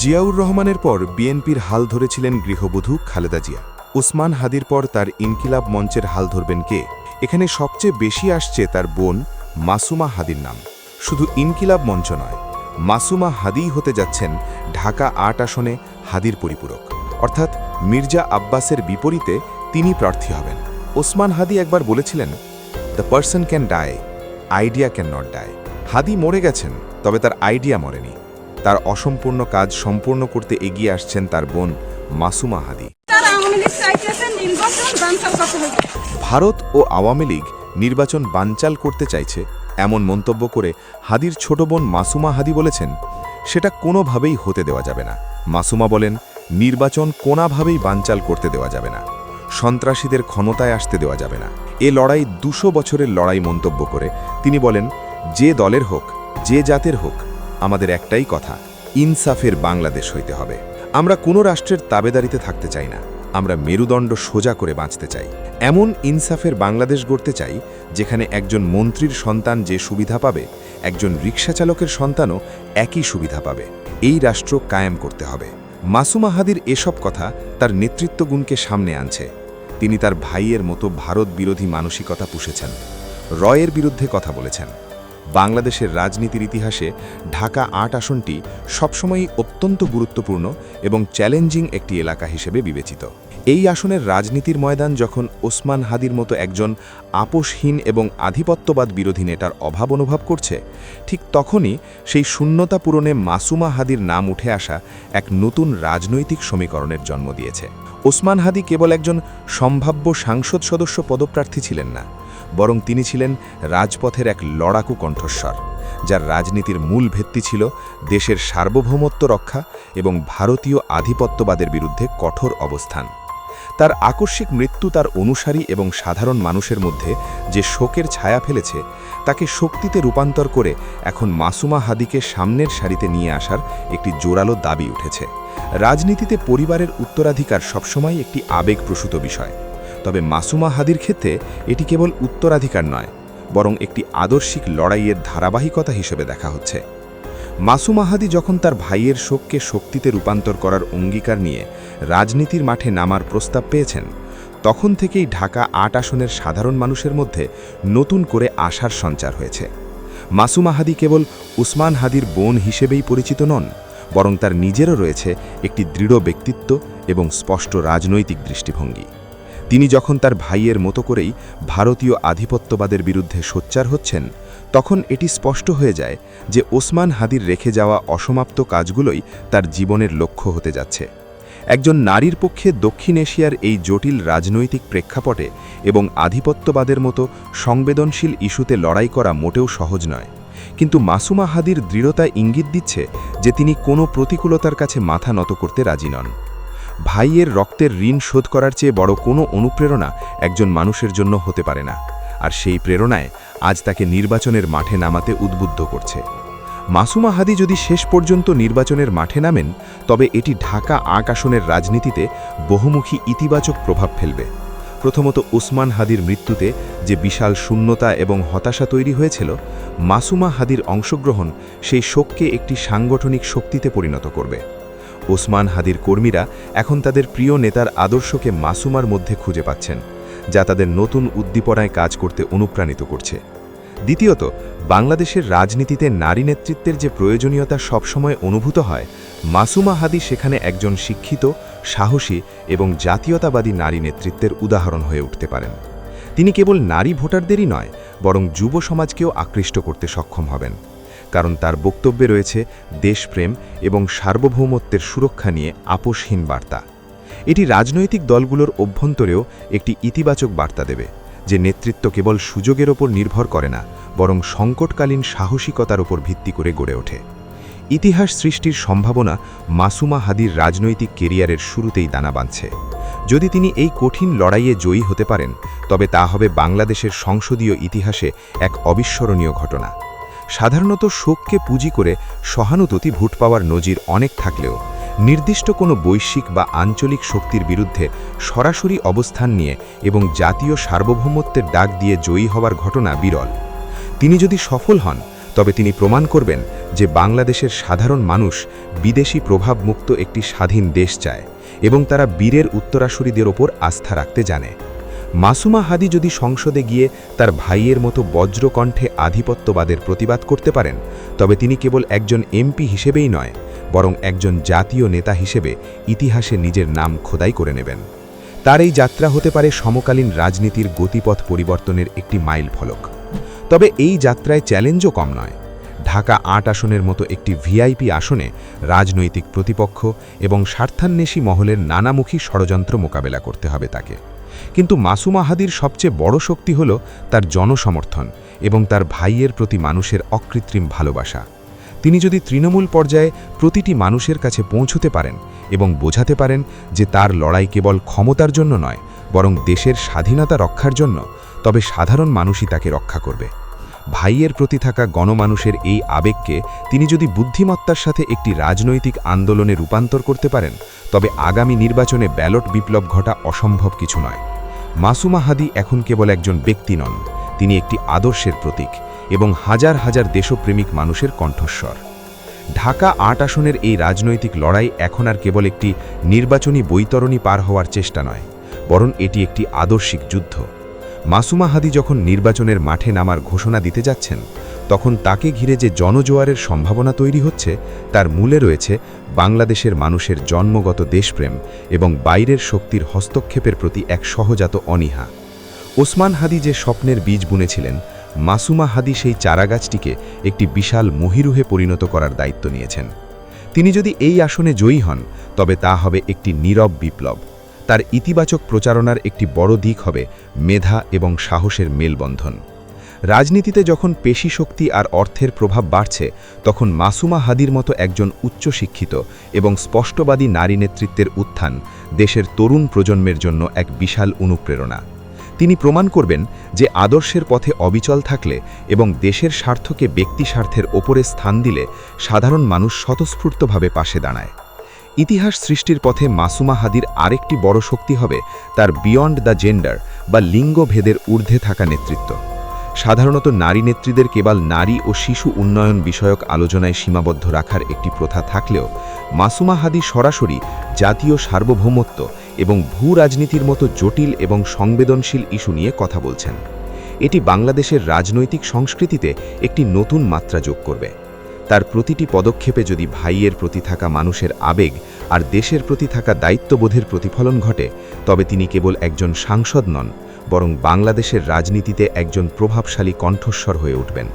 জিয়াউর রহমানের পর বিএনপির হাল ধরেছিলেন গৃহবধূ খালেদা জিয়া। ওসমান হাদির পর তার ইনকিলাব মঞ্চের হাল ধরবেন কে? এখানে সবচেয়ে বেশি আসছে তার বোন মাসুমা হাদির নাম। শুধু ইনকিলাব মঞ্চ নয়, মাসুমা হাদিই হতে যাচ্ছেন ঢাকা আট আসনে হাদির পরিপূরক। অর্থাৎ মির্জা আব্বাসের বিপরীতে তিনি প্রার্থী হবেন। ওসমান হাদি একবার বলেছিলেন the person can die idea can not die Hadi মরে গেছেন, তবে তার আইডিয়া মরেনি। তার অসম্পূর্ণ কাজ সম্পূর্ণ করতে এগিয়ে আসছেন তার বোন মাসুমা হাদি। ভারত ও আওয়ামী লীগ নির্বাচন বানচাল করতে চাইছে এমন মন্তব্য করে হাদির ছোট বোন মাসুমা হাদি বলেছেন সেটা কোনোভাবেই হতে দেওয়া যাবে না। মাসুমা বলেন নির্বাচন কোনোভাবেই বানচাল করতে দেওয়া যাবে না। সন্ত্রাসীদের ক্ষমতায় আসতে দেওয়া যাবে না। এ লড়াই দুশো বছরের লড়াই মন্তব্য করে তিনি বলেন যে দলের হোক যে জাতের হোক আমাদের একটাই কথা, ইনসাফের বাংলাদেশ হইতে হবে। আমরা কোনো রাষ্ট্রের তাবেদারিতে থাকতে চাই না। আমরা মেরুদণ্ড সোজা করে বাঁচতে চাই। এমন ইনসাফের বাংলাদেশ গড়তে চাই, যেখানে একজন মন্ত্রীর সন্তান যে সুবিধা পাবে, একজন রিক্সা চালকের সন্তানও একই সুবিধা পাবে। এই রাষ্ট্র কায়েম করতে হবে। মাসুমা হাদির এসব কথা তার নেতৃত্বগুণকে সামনে আনছে। তিনি তার ভাইয়ের মতো ভারত বিরোধী মানসিকতা পুষেছেন। রয়ের বিরুদ্ধে কথা বলেছেন। বাংলাদেশের রাজনীতির ইতিহাসে ঢাকা আট আসনটি সবসময়ই অত্যন্ত গুরুত্বপূর্ণ এবং চ্যালেঞ্জিং একটি এলাকা হিসেবে বিবেচিত। এই আসনের রাজনীতির ময়দান যখন ওসমান হাদির মতো একজন আপোষহীন এবং আধিপত্যবাদ বিরোধী নেতার অভাব অনুভব করছে, ঠিক তখনই সেই শূন্যতা পূরণে মাসুমা হাদির নাম উঠে আসা এক নতুন রাজনৈতিক সমীকরণের জন্ম দিয়েছে। ওসমান হাদি কেবল একজন সম্ভাব্য সাংসদ সদস্য পদপ্রার্থী ছিলেন না বরং তিনি ছিলেন রাজপথের এক লড়াকু কণ্ঠস্বর, যার রাজনীতির মূল ভিত্তি ছিল দেশের সার্বভৌমত্ব রক্ষা এবং ভারতীয় আধিপত্যবাদের বিরুদ্ধে কঠোর অবস্থান। তার আকস্মিক মৃত্যু তার অনুসারী এবং সাধারণ মানুষের মধ্যে যে শোকের ছায়া ফেলেছে, তাকে শক্তিতে রূপান্তর করে এখন মাসুমা হাদিকে সামনের সারিতে নিয়ে আসার একটি জোরালো দাবি উঠেছে। রাজনীতিতে পরিবারের উত্তরাধিকার সবসময় একটি আবেগপ্রসূত বিষয়। তবে মাসুমা হাদির ক্ষেত্রে এটি কেবল উত্তরাধিকার নয়, বরং একটি আদর্শিক লড়াইয়ের ধারাবাহিকতা হিসেবে দেখা হচ্ছে। মাসুমা হাদি যখন তার ভাইয়ের শোককে শক্তিতে রূপান্তর করার অঙ্গীকার নিয়ে রাজনীতির মাঠে নামার প্রস্তাব পেয়েছেন, তখন থেকেই ঢাকা আট আসনের সাধারণ মানুষের মধ্যে নতুন করে আশার সঞ্চার হয়েছে। মাসুমা হাদি কেবল উসমান হাদির বোন হিসেবেই পরিচিত নন, বরং তার নিজেরও রয়েছে একটি দৃঢ় ব্যক্তিত্ব এবং স্পষ্ট রাজনৈতিক দৃষ্টিভঙ্গি। তিনি যখন তার ভাইয়ের মতো করেই ভারতীয় আধিপত্যবাদের বিরুদ্ধে সোচ্চার হচ্ছেন, তখন এটি স্পষ্ট হয়ে যায় যে ওসমান হাদির রেখে যাওয়া অসমাপ্ত কাজগুলোই তার জীবনের লক্ষ্য হতে যাচ্ছে। একজন নারীর পক্ষে দক্ষিণ এশিয়ার এই জটিল রাজনৈতিক প্রেক্ষাপটে এবং আধিপত্যবাদের মতো সংবেদনশীল ইস্যুতে লড়াই করা মোটেও সহজ নয়। কিন্তু মাসুমা হাদির দৃঢ়তা ইঙ্গিত দিচ্ছে যে তিনি কোনো প্রতিকূলতার কাছে মাথা নত করতে রাজি নন। ভাইয়ের রক্তের ঋণ শোধ করার চেয়ে বড় কোনো অনুপ্রেরণা একজন মানুষের জন্য হতে পারে না। আর সেই প্রেরণায় আজ তাকে নির্বাচনের মাঠে নামাতে উদ্বুদ্ধ করছে। মাসুমা হাদি যদি শেষ পর্যন্ত নির্বাচনের মাঠে নামেন, তবে এটি ঢাকা আট আসনের রাজনীতিতে বহুমুখী ইতিবাচক প্রভাব ফেলবে। প্রথমত ওসমান হাদির মৃত্যুতে যে বিশাল শূন্যতা এবং হতাশা তৈরি হয়েছিল, মাসুমা হাদির অংশগ্রহণ সেই শোককে একটি সাংগঠনিক শক্তিতে পরিণত করবে। ওসমান হাদির কর্মীরা এখন তাদের প্রিয় নেতার আদর্শকে মাসুমার মধ্যে খুঁজে পাচ্ছেন, যা তাদের নতুন উদ্দীপনায় কাজ করতে অনুপ্রাণিত করছে। দ্বিতীয়ত, বাংলাদেশের রাজনীতিতে নারী নেতৃত্বের যে প্রয়োজনীয়তা সবসময় অনুভূত হয়, মাসুমা হাদি সেখানে একজন শিক্ষিত, সাহসী এবং জাতীয়তাবাদী নারী নেতৃত্বের উদাহরণ হয়ে উঠতে পারেন। তিনি কেবল নারী ভোটারদেরই নয়, বরং যুব সমাজকেও আকৃষ্ট করতে সক্ষম হবেন। কারণ তার বক্তব্যে রয়েছে দেশপ্রেম এবং সার্বভৌমত্বের সুরক্ষা নিয়ে আপোষহীন বার্তা। এটি রাজনৈতিক দলগুলোর অভ্যন্তরেও একটি ইতিবাচক বার্তা দেবে, যে নেতৃত্ব কেবল সুযোগের ওপর নির্ভর করে না, বরং সংকটকালীন সাহসিকতার ওপর ভিত্তি করে গড়ে ওঠে। ইতিহাস সৃষ্টির সম্ভাবনা মাসুমা হাদির রাজনৈতিক কেরিয়ারের শুরুতেই দানা বাঁধছে। যদি তিনি এই কঠিন লড়াইয়ে জয়ী হতে পারেন, তবে তা হবে বাংলাদেশের সংসদীয় ইতিহাসে এক অবিস্মরণীয় ঘটনা। সাধারণত শোককে পুঁজি করে সহানুভূতি ভোট পাওয়ার নজির অনেক থাকলেও, নির্দিষ্ট কোনো বৈশ্বিক বা আঞ্চলিক শক্তির বিরুদ্ধে সরাসরি অবস্থান নিয়ে এবং জাতীয় সার্বভৌমত্বের ডাক দিয়ে জয়ী হওয়ার ঘটনা বিরল। তিনি যদি সফল হন, তবে তিনি প্রমাণ করবেন যে বাংলাদেশের সাধারণ মানুষ বিদেশি প্রভাবমুক্ত একটি স্বাধীন দেশ চায় এবং তারা বীরের উত্তরাসুরীদের ওপর আস্থা রাখতে জানে। মাসুমা হাদি যদি সংসদে গিয়ে তার ভাইয়ের মতো বজ্রকণ্ঠে আধিপত্যবাদের প্রতিবাদ করতে পারেন, তবে তিনি কেবল একজন এমপি হিসেবেই নয়, বরং একজন জাতীয় নেতা হিসেবে ইতিহাসে নিজের নাম খোদাই করে নেবেন। তার এই যাত্রা হতে পারে সমকালীন রাজনীতির গতিপথ পরিবর্তনের একটি মাইল ফলক। তবে এই যাত্রায় চ্যালেঞ্জও কম নয়। ঢাকা আট আসনের মতো একটি ভিআইপি আসনে রাজনৈতিক প্রতিপক্ষ এবং স্বার্থান্বেষী মহলের নানামুখী ষড়যন্ত্র মোকাবেলা করতে হবে তাকে। কিন্তু মাসুম হাদির সবচেয়ে বড় শক্তি হল তার জনসমর্থন এবং তার ভাইয়ের প্রতি মানুষের অকৃত্রিম ভালোবাসা। তিনি যদি তৃণমূল পর্যায়ে প্রতিটি মানুষের কাছে পৌঁছতে পারেন এবং বোঝাতে পারেন যে তার লড়াই কেবল ক্ষমতার জন্য নয়, বরং দেশের স্বাধীনতা রক্ষার জন্য, তবে সাধারণ মানুষই তাকে রক্ষা করবে। ভাইয়ের প্রতি থাকা গণমানুষের এই আবেগকে তিনি যদি বুদ্ধিমত্তার সাথে একটি রাজনৈতিক আন্দোলনে রূপান্তর করতে পারেন, তবে আগামী নির্বাচনে ব্যালট বিপ্লব ঘটা অসম্ভব কিছু নয়। মাসুমা হাদি এখন কেবল একজন ব্যক্তি নন, তিনি একটি আদর্শের প্রতীক এবং হাজার হাজার দেশপ্রেমিক মানুষের কণ্ঠস্বর। ঢাকা আট আসনের এই রাজনৈতিক লড়াই এখন আর কেবল একটি নির্বাচনী বৈতরণী পার হওয়ার চেষ্টা নয়, বরং এটি একটি আদর্শিক যুদ্ধ। মাসুমা হাদি যখন নির্বাচনের মাঠে নামার ঘোষণা দিতে যাচ্ছেন, তখন তাকে ঘিরে যে জনজোয়ারের সম্ভাবনা তৈরি হচ্ছে, তার মূলে রয়েছে বাংলাদেশের মানুষের জন্মগত দেশপ্রেম এবং বাইরের শক্তির হস্তক্ষেপের প্রতি এক সহজাত অনীহা। ওসমান হাদি যে স্বপ্নের বীজ বুনেছিলেন, মাসুমা হাদি সেই চারাগাছটিকে একটি বিশাল মহিরুহে পরিণত করার দায়িত্ব নিয়েছেন। তিনি যদি এই আসনে জয়ী হন, তবে তা হবে একটি নীরব বিপ্লব। তার ইতিবাচক প্রচারণার একটি বড় দিক হবে মেধা এবং সাহসের মেলবন্ধন। রাজনীতিতে যখন পেশি শক্তি আর অর্থের প্রভাব বাড়ছে, তখন মাসুমা হাদির মতো একজন উচ্চশিক্ষিত এবং স্পষ্টবাদী নারী নেতৃত্বের উত্থান দেশের তরুণ প্রজন্মের জন্য এক বিশাল অনুপ্রেরণা। তিনি প্রমাণ করবেন যে আদর্শের পথে অবিচল থাকলে এবং দেশের স্বার্থকে ব্যক্তি স্বার্থের ওপরে স্থান দিলে সাধারণ মানুষ স্বতঃস্ফূর্তভাবে পাশে দাঁড়ায়। ইতিহাস সৃষ্টির পথে মাসুমা হাদির আরেকটি বড় শক্তি হবে তার বিয়ন্ড দ্য জেন্ডার বা লিঙ্গভেদের ঊর্ধ্বে থাকা নেতৃত্ব। সাধারণত নারী নেত্রীদের কেবল নারী ও শিশু উন্নয়ন বিষয়ক আলোচনায় সীমাবদ্ধ রাখার একটি প্রথা থাকলেও মাসুমা হাদি সরাসরি জাতীয় সার্বভৌমত্ব এবং ভূ রাজনীতির মতো জটিল এবং সংবেদনশীল ইস্যু নিয়ে কথা বলছেন। এটি বাংলাদেশের রাজনৈতিক সংস্কৃতিতে একটি নতুন মাত্রা যোগ করবে। তার প্রতিটি পদক্ষেপে যদি ভাইয়ের প্রতি থাকা মানুষের আবেগ আর দেশের প্রতি থাকা দায়িত্ববোধের প্রতিফলন ঘটে, তবে তিনি কেবল একজন সাংসদ নন, বরং বাংলাদেশের রাজনীতিতে একজন প্রভাবশালী কণ্ঠস্বর হয়ে উঠবেন।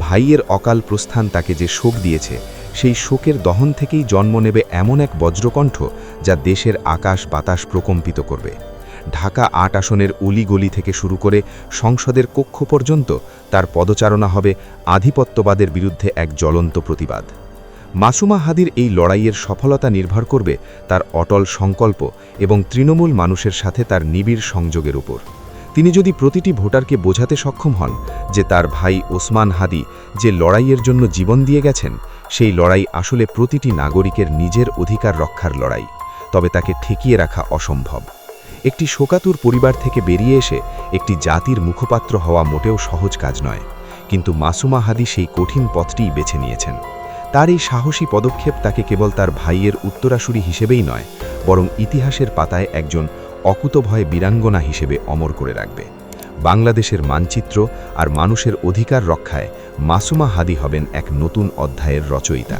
ভাইয়ের অকাল প্রস্থান তাকে যে শোক দিয়েছে, সেই শোকের দহন থেকেই জন্ম নেবে এমন এক বজ্রকণ্ঠ যা দেশের আকাশ বাতাস প্রকম্পিত করবে। ঢাকা আট আসনের অলিগলি থেকে শুরু করে সংসদের কক্ষ পর্যন্ত তার পদচারণা হবে আধিপত্যবাদের বিরুদ্ধে এক জ্বলন্ত প্রতিবাদ। মাসুমা হাদির এই লড়াইয়ের সফলতা নির্ভর করবে তার অটল সংকল্প এবং তৃণমূল মানুষের সাথে তার নিবিড় সংযোগের উপর। তিনি যদি প্রতিটি ভোটারকে বোঝাতে সক্ষম হন যে তার ভাই ওসমান হাদি যে লড়াইয়ের জন্য জীবন দিয়ে গেছেন, সেই লড়াই আসলে প্রতিটি নাগরিকের নিজের অধিকার রক্ষার লড়াই, তবে তাকে ঠেকিয়ে রাখা অসম্ভব। একটি শোকাতুর পরিবার থেকে বেরিয়ে এসে একটি জাতির মুখপাত্র হওয়া মোটেও সহজ কাজ নয়। কিন্তু মাসুমা হাদি সেই কঠিন পথটিই বেছে নিয়েছেন। তার এই সাহসী পদক্ষেপ তাকে কেবল তার ভাইয়ের উত্তরাসুরি হিসেবেই নয়, বরং ইতিহাসের পাতায় একজন অকুতভয় বীরাঙ্গনা হিসেবে অমর করে রাখবে। বাংলাদেশের মানচিত্র আর মানুষের অধিকার রক্ষায় মাসুমা হাদি হবেন এক নতুন অধ্যায়ের রচয়িতা।